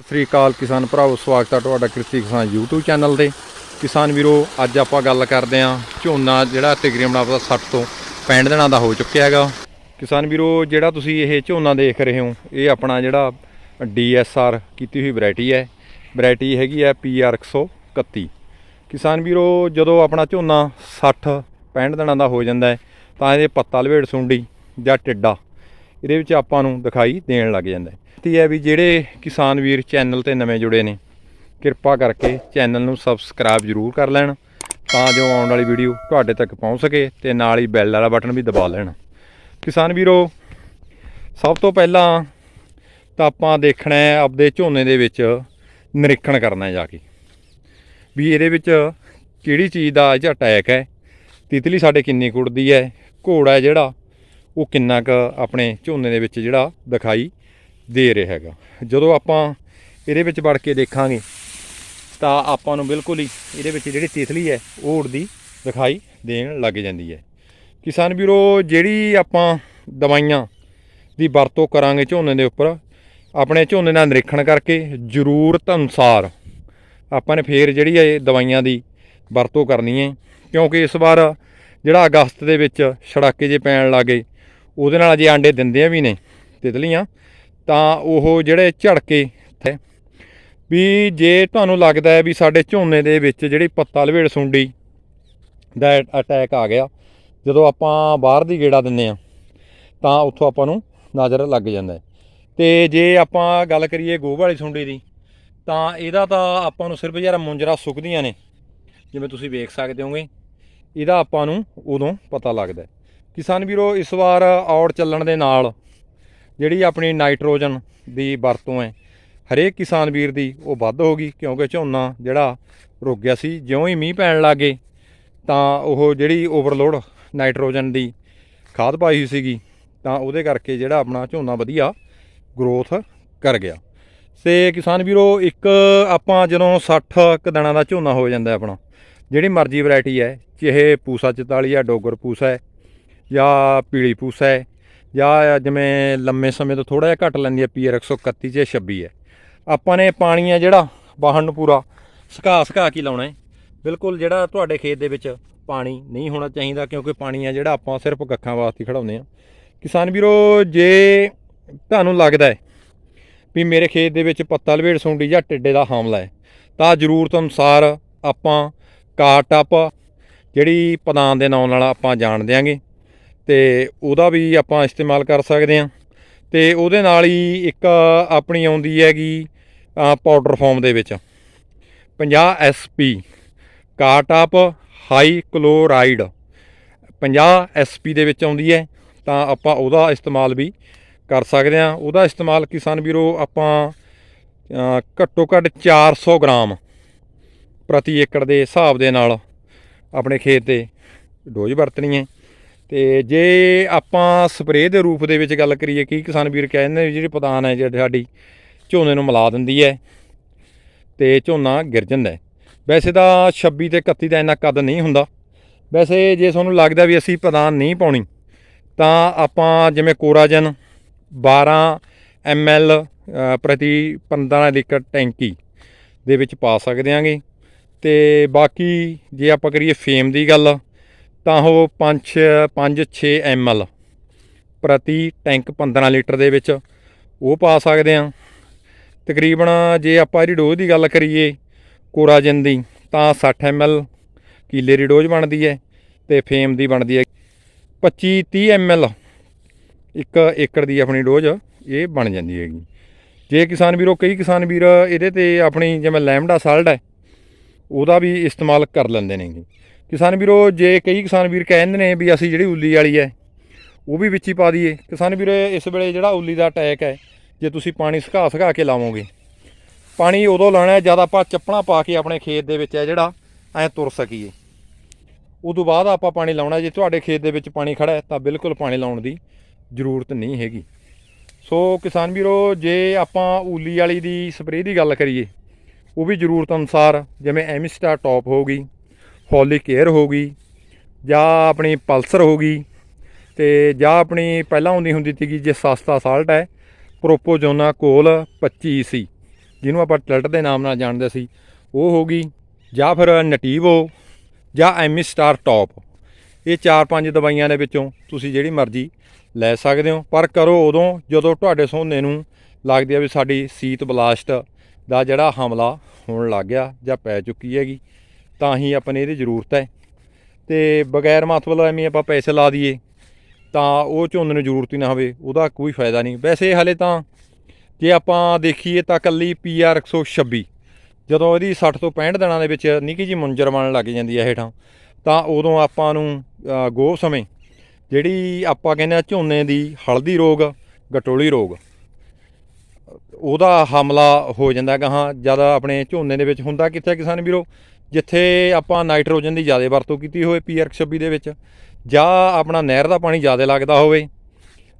ਸਤਿ ਸ੍ਰੀ ਅਕਾਲ ਕਿਸਾਨ ਭਰਾਵੋ, ਸਵਾਗਤ ਹੈ ਤੁਹਾਡਾ ਕਿਰਤੀ ਕਿਸਾਨ YouTube ਚੈਨਲ ਤੇ। ਕਿਸਾਨ ਵੀਰੋ, ਅੱਜ ਆਪਾਂ ਗੱਲ ਕਰਦੇ ਆਂ ਝੋਨਾ ਜਿਹੜਾ ਤਕਰੀਬਨ ਆਪਦਾ 60 ਤੋਂ 65 ਦਿਨਾਂ ਦਾ ਹੋ ਚੁੱਕਿਆ ਹੈਗਾ। ਕਿਸਾਨ ਵੀਰੋ, ਜਿਹੜਾ ਤੁਸੀਂ ਇਹ ਝੋਨਾ ਦੇਖ ਰਹੇ ਹੋ, ਇਹ ਆਪਣਾ ਜਿਹੜਾ DSR ਕੀਤੀ ਹੋਈ ਵੈਰਾਈਟੀ ਹੈ। ਵੈਰਾਈਟੀ ਹੈਗੀ ਹੈ PR 131 ਕਿਸਾਨ ਵੀਰੋ, ਜਦੋਂ ਆਪਣਾ ਝੋਨਾ 60 65 ਦਿਨਾਂ ਦਾ ਹੋ ਜਾਂਦਾ ਹੈ, ਤਾਂ ਇਹਦੇ ਪੱਤਾ ਲਵੇੜ ਸੁੰਡੀ ਜਾਂ ਟਿੱਡਾ, ਇਹਦੇ ਵਿੱਚ ਆਪਾਂ ਨੂੰ ਦਿਖਾਈ ਦੇਣ ਲੱਗ ਜਾਂਦਾ ਹੈ ਹੈ ਵੀ ਜਿਹੜੇ ਕਿਸਾਨ ਵੀਰ ਚੈਨਲ ਤੇ ਨਵੇਂ ਜੁੜੇ ਨੇ, ਕਿਰਪਾ ਕਰਕੇ ਚੈਨਲ ਨੂੰ ਸਬਸਕ੍ਰਾਈਬ ਜ਼ਰੂਰ ਕਰ ਲੈਣ, ਤਾਂ ਜੋ ਆਉਣ ਵਾਲੀ ਵੀਡੀਓ ਤੁਹਾਡੇ ਤੱਕ ਪਹੁੰਚ ਸਕੇ ਤੇ ਨਾਲ ਹੀ ਬੈਲ ਵਾਲਾ ਬਟਨ ਵੀ ਦਬਾ ਲੈਣ। ਕਿਸਾਨ ਵੀਰੋ, ਸਭ ਤੋਂ ਪਹਿਲਾਂ ਤਾਂ ਆਪਾਂ ਦੇਖਣਾ ਹੈ ਆਪਦੇ ਝੋਨੇ ਦੇ ਵਿੱਚ ਨਿਰੀਖਣ ਕਰਨਾ ਹੈ ਜਾ ਕੇ, ਵੀ ਇਹਦੇ ਵਿੱਚ ਕਿਹੜੀ ਚੀਜ਼ ਦਾ ਇਹ ਅਟੈਕ ਹੈ, ਤਿਤਲੀ ਸਾਡੇ ਕਿੰਨੀ ਕੁੜਦੀ ਹੈ, ਘੋੜਾ ਹੈ ਜਿਹੜਾ, ਉਹ ਕਿੰਨਾ ਕੁ ਆਪਣੇ ਝੋਨੇ ਦੇ ਵਿੱਚ ਜਿਹੜਾ ਦਿਖਾਈ ਦੇ ਰਿਹਾ ਹੈਗਾ। ਜਦੋਂ ਆਪਾਂ ਇਹਦੇ ਵਿੱਚ ਵੜ ਕੇ ਦੇਖਾਂਗੇ, ਤਾਂ ਆਪਾਂ ਨੂੰ ਬਿਲਕੁਲ ਹੀ ਇਹਦੇ ਵਿੱਚ ਜਿਹੜੀ ਤਿਤਲੀ ਹੈ, ਉਹ ਉੜਦੀ ਦਿਖਾਈ ਦੇਣ ਲੱਗ ਜਾਂਦੀ ਹੈ। ਕਿਸਾਨ ਵੀਰੋ, ਜਿਹੜੀ ਆਪਾਂ ਦਵਾਈਆਂ ਦੀ ਵਰਤੋਂ ਕਰਾਂਗੇ ਝੋਨੇ ਦੇ ਉੱਪਰ, ਆਪਣੇ ਝੋਨੇ ਦਾ ਨਿਰੀਖਣ ਕਰਕੇ ਜ਼ਰੂਰਤ ਅਨੁਸਾਰ ਆਪਾਂ ਨੇ ਫੇਰ ਜਿਹੜੀ ਹੈ, ਇਹ ਦਵਾਈਆਂ ਦੀ ਵਰਤੋਂ ਕਰਨੀ ਹੈ। ਕਿਉਂਕਿ ਇਸ ਵਾਰ ਜਿਹੜਾ ਅਗਸਤ ਦੇ ਵਿੱਚ ਛੜਾਕੇ ਜੇ ਪੈਣ ਲੱਗੇ, ਉਹਦੇ ਨਾਲ ਜੇ ਆਂਡੇ ਦਿੰਦੇ ਆ ਵੀ ਨੇ ਤਿਤਲੀਆਂ ਤਾਂ ਉਹ ਜਿਹੜੇ ਝੜਕੇ ਹੈ ਵੀ ਜੇ ਤੁਹਾਨੂੰ ਲੱਗਦਾ ਹੈ ਵੀ ਸਾਡੇ ਝੋਨੇ ਦੇ ਵਿੱਚ ਜਿਹੜੀ ਪੱਤਾ ਲਵੇੜ ਸੁੰਡੀ ਦਾ ਅਟੈਕ ਆ ਗਿਆ, ਜਦੋਂ ਆਪਾਂ ਬਾਹਰ ਦੀ ਗੇੜਾ ਦਿੰਨੇ ਆ ਤਾਂ ਉੱਥੋਂ ਆਪਾਂ ਨੂੰ ਨਜ਼ਰ ਲੱਗ ਜਾਂਦਾ ਹੈ। ਤੇ ਜੇ ਆਪਾਂ ਗੱਲ ਕਰੀਏ ਗੋਭ ਵਾਲੀ ਸੁੰਡੀ ਦੀ, ਤਾਂ ਇਹਦਾ ਤਾਂ ਆਪਾਂ ਨੂੰ ਸਿਰਫ ਯਾਰ ਮੁੰਜਰਾ ਸੁੱਕਦੀਆਂ ਨੇ, ਜਿਵੇਂ ਤੁਸੀਂ ਵੇਖ ਸਕਦੇ ਹੋਗੇ, ਇਹਦਾ ਆਪਾਂ ਨੂੰ ਉਦੋਂ ਪਤਾ ਲੱਗਦਾ ਕਿਸਾਨ ਵੀਰੋ, ਇਸ ਵਾਰ ਔੜ ਚੱਲਣ ਦੇ ਨਾਲ ਜਿਹੜੀ ਆਪਣੀ ਨਾਈਟ੍ਰੋਜਨ ਦੀ ਵਰਤੋਂ ਹੈ, ਹਰੇਕ ਕਿਸਾਨ ਵੀਰ ਦੀ ਉਹ ਵੱਧ ਹੋ ਗਈ, ਕਿਉਂਕਿ ਝੋਨਾ ਜਿਹੜਾ ਰੁਕ ਗਿਆ ਸੀ, ਜਿਉਂ ਹੀ ਮੀਂਹ ਪੈਣ ਲੱਗੇ ਤਾਂ ਉਹ ਜਿਹੜੀ ਓਵਰਲੋਡ ਨਾਈਟ੍ਰੋਜਨ ਦੀ ਖਾਦ ਪਾਈ ਹੋਈ ਸੀਗੀ, ਤਾਂ ਉਹਦੇ ਕਰਕੇ ਜਿਹੜਾ ਆਪਣਾ ਝੋਨਾ ਵਧੀਆ ਗਰੋਥ ਕਰ ਗਿਆ। ਤੇ ਕਿਸਾਨ ਵੀਰੋ, ਇੱਕ ਆਪਾਂ ਜਦੋਂ 60 ਕ ਦਿਨਾਂ ਦਾ ਝੋਨਾ ਹੋ ਜਾਂਦਾ ਆਪਣਾ, ਜਿਹੜੀ ਮਰਜ਼ੀ ਵੈਰਾਈਟੀ ਹੈ, ਚਾਹੇ ਪੂਸਾ 44 ਆ, ਡੋਗਰ ਪੂਸਾ ਹੈ, ਜਾਂ ਪੀਲੀ ਪੂਸਾ ਹੈ ਜਾਂ ਜਿਵੇਂ ਲੰਮੇ ਸਮੇਂ ਤੋਂ ਥੋੜਾ ਜਿਹਾ ਘੱਟ ਲੈਂਦੀ ਹੈ ਪੀਆਰ 131 ਚ 26 ਹੈ। ਆਪਾਂ ਨੇ ਪਾਣੀ ਆ ਜਿਹੜਾ ਵਾਹਣ ਨੂੰ ਪੂਰਾ ਸੁਕਾ ਸੁਕਾ ਕੇ ਲਾਉਣਾ ਹੈ। ਬਿਲਕੁਲ ਜਿਹੜਾ ਤੁਹਾਡੇ ਖੇਤ ਦੇ ਵਿੱਚ ਪਾਣੀ ਨਹੀਂ ਹੋਣਾ ਚਾਹੀਦਾ, ਕਿਉਂਕਿ ਪਾਣੀ ਆ ਜਿਹੜਾ ਆਪਾਂ ਸਿਰਫ ਕੱਖਾਂ ਵਾਸਤੇ ਖੜਾਉਂਦੇ ਆ ਕਿਸਾਨ ਵੀਰੋ, ਜੇ ਤੁਹਾਨੂੰ ਲੱਗਦਾ ਹੈ ਵੀ ਮੇਰੇ ਖੇਤ ਦੇ ਵਿੱਚ ਪੱਤਾ ਲਵੇੜ ਸੁੰਡੀ ਜਾਂ ਟਿੱਡੇ ਦਾ ਹਮਲਾ ਹੈ, ਤਾਂ ਜ਼ਰੂਰਤ ਅਨੁਸਾਰ ਆਪਾਂ ਕਾਰਟਪ ਜਿਹੜੀ ਪਦਾਨ ਦੇ ਨਾਮ ਨਾਲ ਆਪਾਂ ਜਾਣ ਦਿਆਂਗੇ। ਤੇ ਉਹਦਾ ਵੀ ਆਪਾਂ ਇਸਤੇਮਾਲ ਕਰ ਸਕਦੇ ਹਾਂ। ਤੇ ਉਹਦੇ ਨਾਲ ਹੀ ਇੱਕ ਆਪਣੀ ਆਉਂਦੀ ਹੈਗੀ ਪਾਊਡਰ ਫਾਰਮ ਦੇ ਵਿੱਚ। 50 SP ਕਾਰਟਪ ਹਾਈ ਕਲੋਰਾਈਡ 50 SP ਦੇ ਵਿੱਚ ਆਉਂਦੀ ਹੈ, ਤਾਂ ਆਪਾਂ ਉਹਦਾ ਇਸਤੇਮਾਲ ਵੀ ਕਰ ਸਕਦੇ ਹਾਂ। ਉਹਦਾ ਇਸਤੇਮਾਲ ਕਿਸਾਨ ਵੀਰੋ ਆਪਾਂ ਘੱਟੋ ਘੱਟ 400 ਗ੍ਰਾਮ ਪ੍ਰਤੀ ਏਕੜ ਦੇ ਹਿਸਾਬ ਦੇ ਨਾਲ ਆਪਣੇ ਖੇਤ ਤੇ ਡੋਜ਼ ਵਰਤਣੀ ਹੈ। ਤੇ ਜੇ ਆਪਾਂ ਸਪਰੇਅ ਦੇ ਰੂਪ ਦੇ ਵਿੱਚ ਗੱਲ ਕਰੀਏ ਕਿ ਕਿਸਾਨ ਵੀਰ ਕਹਿੰਦੇ ਨੇ ਜਿਹੜੀ ਪਦਾਨ ਹੈ ਜਿਹੜੀ ਸਾਡੀ ਝੋਨੇ ਨੂੰ ਮਿਲਾ ਦਿੰਦੀ ਹੈ ਤੇ ਝੋਨਾ ਗਿਰ ਜਾਂਦਾ ਵੈਸੇ ਤਾਂ 26 ਤੇ 31 ਦਾ ਇੰਨਾ ਕੱਦ ਨਹੀਂ ਹੁੰਦਾ। ਵੈਸੇ ਜੇ ਤੁਹਾਨੂੰ ਲੱਗਦਾ ਵੀ ਅਸੀਂ ਪਦਾਨ ਨਹੀਂ ਪਾਉਣੀ ਤਾਂ ਆਪਾਂ ਜਿਵੇਂ ਕੋਰਾਜਨ 12 ml ਅ, ਪ੍ਰਤੀ 15 ਲੀਟਰ ਟੈਂਕੀ ਦੇ ਵਿੱਚ ਪਾ ਸਕਦੇ ਆਂਗੇ ਤੇ ਬਾਕੀ ਜੇ ਆਪਾਂ ਕਰੀਏ ਫੇਮ ਦੀ ਗੱਲ ਤਾਂ ਉਹ 5 5 6 ml ਪ੍ਰਤੀ ਟੈਂਕ 15 ਲੀਟਰ ਦੇ ਵਿੱਚ ਉਹ ਪਾ ਸਕਦੇ ਆ ਤਕਰੀਬਨ ਜੇ ਆਪਾਂ ਇਹਦੀ ਡੋਜ਼ ਦੀ ਗੱਲ ਕਰੀਏ ਕੋਰਾਜਨ ਦੀ, ਤਾਂ 60 ml ਕੀਲੇ ਦੀ ਡੋਜ਼ ਬਣਦੀ ਹੈ ਤੇ ਫੇਮ ਦੀ ਬਣਦੀ ਹੈ। 25 30 ml ਇੱਕ ਏਕੜ ਦੀ ਆਪਣੀ ਡੋਜ਼ ਇਹ ਬਣ ਜਾਂਦੀ ਹੈਗੀ। ਜੇ ਕਿਸਾਨ ਵੀਰੋ, ਕਈ ਕਿਸਾਨ ਵੀਰ ਇਹਦੇ ਤੇ ਆਪਣੀ ਜਿਵੇਂ ਲੈਮਡਾ ਸਾਲਟ ਹੈ, ਉਹਦਾ ਵੀ ਇਸਤੇਮਾਲ ਕਰ ਲੈਂਦੇ ਨੇਗੇ। ਕਿਸਾਨ ਵੀਰੋ, ਜੇ ਕਈ ਕਿਸਾਨ ਵੀਰ ਕਹਿੰਦੇ ਨੇ ਵੀ ਅਸੀਂ ਜਿਹੜੀ ਉੱਲੀ ਵਾਲੀ ਹੈ, ਉਹ ਵੀ ਵਿੱਚ ਹੀ ਪਾ ਦਈਏ। ਕਿਸਾਨ ਵੀਰੋ, ਇਸ ਵੇਲੇ ਜਿਹੜਾ ਉੱਲੀ ਦਾ ਅਟੈਕ ਹੈ, ਜੇ ਤੁਸੀਂ ਪਾਣੀ ਸੁਕਾ ਸੁਕਾ ਕੇ ਲਾਵੋਗੇ, ਪਾਣੀ ਉਦੋਂ ਲਾਣਾ ਹੈ ਜਦ ਆਪਾਂ ਚੱਪਣਾ ਪਾ ਕੇ ਆਪਣੇ ਖੇਤ ਦੇ ਵਿੱਚ ਹੈ ਜਿਹੜਾ, ਐ ਤੁਰ ਸਕੀਏ। ਉਦੋਂ ਬਾਅਦ ਆਪਾਂ ਪਾਣੀ ਲਾਉਣਾ, ਜੇ ਤੁਹਾਡੇ ਖੇਤ ਦੇ ਵਿੱਚ ਪਾਣੀ ਖੜਾ ਹੈ, ਤਾਂ ਬਿਲਕੁਲ ਪਾਣੀ ਲਾਉਣ ਦੀ ਜ਼ਰੂਰਤ ਨਹੀਂ ਹੈਗੀ। ਸੋ ਕਿਸਾਨ ਵੀਰੋ, ਜੇ ਆਪਾਂ ਊਲੀ ਵਾਲੀ ਦੀ ਸਪਰੇਅ ਦੀ ਗੱਲ ਕਰੀਏ, ਉਹ ਵੀ ਜ਼ਰੂਰਤ ਅਨੁਸਾਰ, ਜਿਵੇਂ ਐਮਿਸਟਾ ਟੌਪ ਹੋ ਗਈ ਹੋਲਿਕ ਹੋ ਗਈ, ਜਾਂ ਆਪਣੀ ਪਲਸਰ ਹੋ ਗਈ, ਤੇ ਜਾਂ ਆਪਣੀ ਪਹਿਲਾਂ ਆਉਂਦੀ ਹੁੰਦੀ ਸੀਗੀ ਜੇ ਸਸਤਾ ਸਾਲਟ ਹੈ, ਪ੍ਰੋਪੋਜੋਨਾ ਕੋਲ 25 ਸੀ, ਜਿਹਨੂੰ ਆਪਾਂ ਟਲਟ ਦੇ ਨਾਮ ਨਾਲ ਜਾਣਦੇ ਸੀ, ਉਹ ਹੋ ਗਈ, ਜਾਂ ਫਿਰ ਨਟੀਵੋ, ਜਾਂ ਐਮੀ ਸਟਾਰ ਟੌਪ। ਇਹ ਚਾਰ ਪੰਜ ਦਵਾਈਆਂ ਦੇ ਵਿੱਚੋਂ ਤੁਸੀਂ ਜਿਹੜੀ ਮਰਜ਼ੀ ਲੈ ਸਕਦੇ ਹੋ, ਪਰ ਕਰੋ ਉਦੋਂ ਜਦੋਂ ਤੁਹਾਡੇ ਸੋਨੇ ਨੂੰ ਲੱਗਦੀ ਆ ਵੀ ਸਾਡੀ ਸੀਤ ਬਲਾਸਟ ਦਾ ਜਿਹੜਾ ਹਮਲਾ ਹੋਣ ਲੱਗ ਗਿਆ ਜਾਂ ਪੈ ਚੁੱਕੀ ਹੈਗੀ। ਤਾਂ ਹੀ ਆਪਾਂ ਨੂੰ ਇਹਦੀ ਜ਼ਰੂਰਤ ਹੈ। ਤੇ ਬਗੈਰ ਮਤਲਬ ਐਵੇਂ ਆਪਾਂ ਪੈਸੇ ਲਾ ਦਈਏ ਤਾਂ ਉਹ ਝੋਨੇ ਨੂੰ ਜ਼ਰੂਰਤ ਹੀ ਨਾ ਹੋਵੇ ਉਹਦਾ ਕੋਈ ਫਾਇਦਾ ਨਹੀਂ। ਵੈਸੇ ਹਲੇ ਤਾਂ ਜੇ ਆਪਾਂ ਦੇਖੀਏ ਤਾਂ ਕੱਲੀ ਪੀਆਰ 126 ਜਦੋਂ ਇਹਦੀ 60 ਤੋਂ 65 ਦਿਨਾਂ ਦੇ ਵਿੱਚ ਨਿੱਕੀ ਜੀ ਮੁੰਜਰ ਬਣਨ ਲੱਗ ਜਾਂਦੀ ਹੈ ਹੇਠਾਂ ਤਾਂ ਉਦੋਂ ਆਪਾਂ ਨੂੰ ਅ, ਗੋਹ ਸਮੇਂ ਜਿਹੜੀ ਆਪਾਂ ਕਹਿੰਦੇ ਆ ਝੋਨੇ ਦੀ ਹਲਦੀ ਰੋਗ ਗਟੋਲੀ ਰੋਗ ਉਹਦਾ ਹਮਲਾ ਹੋ ਜਾਂਦਾ ਗਾਹਾਂ ਜ਼ਿਆਦਾ ਆਪਣੇ ਝੋਨੇ ਦੇ ਵਿੱਚ ਹੁੰਦਾ ਕਿੱਥੇ ਕਿਸਾਨ ਵੀਰੋ? ਜਿੱਥੇ ਆਪਾਂ ਨਾਈਟ੍ਰੋਜਨ ਦੀ ਜ਼ਿਆਦਾ ਵਰਤੋਂ ਕੀਤੀ ਹੋਵੇ ਪੀਆਰ 26 ਦੇ ਵਿੱਚ, ਜਾਂ ਆਪਣਾ ਨਹਿਰ ਦਾ ਪਾਣੀ ਜ਼ਿਆਦਾ ਲੱਗਦਾ ਹੋਵੇ,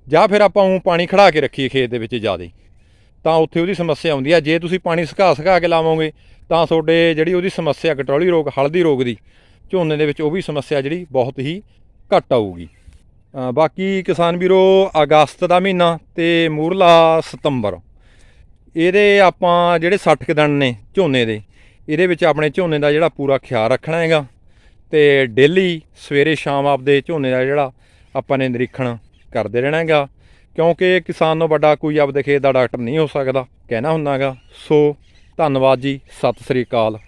ਜਾਂ ਫਿਰ ਆਪਾਂ ਉਹ ਪਾਣੀ ਖੜਾ ਕੇ ਰੱਖੀਏ ਖੇਤ ਦੇ ਵਿੱਚ ਜ਼ਿਆਦਾ, ਤਾਂ ਉੱਥੇ ਉਹਦੀ ਸਮੱਸਿਆ ਆਉਂਦੀ ਹੈ ਜੇ ਤੁਸੀਂ ਪਾਣੀ ਸੁਕਾ ਸੁਕਾ ਕੇ ਲਾਵੋਗੇ, ਤਾਂ ਤੁਹਾਡੇ ਜਿਹੜੀ ਉਹਦੀ ਸਮੱਸਿਆ ਕਟੌਲੀ ਰੋਗ, ਹਲਦੀ ਰੋਗ ਦੀ ਝੋਨੇ ਦੇ ਵਿੱਚ ਉਹ ਵੀ ਸਮੱਸਿਆ ਜਿਹੜੀ ਬਹੁਤ ਹੀ ਘੱਟ ਆਊਗੀ। ਬਾਕੀ ਕਿਸਾਨ ਵੀਰੋ, ਅਗਸਤ ਦਾ ਮਹੀਨਾ ਤੇ ਮੂਰਲਾ ਸਤੰਬਰ, ਇਹਦੇ ਆਪਾਂ ਜਿਹੜੇ 60 ਕੁ ਦਿਨ ਨੇ ਝੋਨੇ ਦੇ ਇਹਦੇ ਵਿੱਚ ਆਪਣੇ ਝੋਨੇ ਦਾ ਜਿਹੜਾ ਪੂਰਾ ਖਿਆਲ ਰੱਖਣਾ ਹੈਗਾ ਤੇ ਡੇਲੀ ਸਵੇਰੇ ਸ਼ਾਮ ਆਪਦੇ ਝੋਨੇ ਦਾ ਜਿਹੜਾ ਆਪਾਂ ਨੇ ਨਿਰੀਖਣ ਕਰਦੇ ਰਹਿਣਾ ਹੈਗਾ। ਕਿਉਂਕਿ ਕਿਸਾਨ ਨੂੰ ਵੱਡਾ ਕੋਈ ਆਪਦੇ ਖੇਤ ਦਾ ਡਾਕਟਰ ਨਹੀਂ ਹੋ ਸਕਦਾ, ਕਹਿਣਾ ਹੁੰਦਾਗਾ ਸੋ ਧੰਨਵਾਦ ਜੀ, ਸਤਿ ਸ੍ਰੀ ਅਕਾਲ।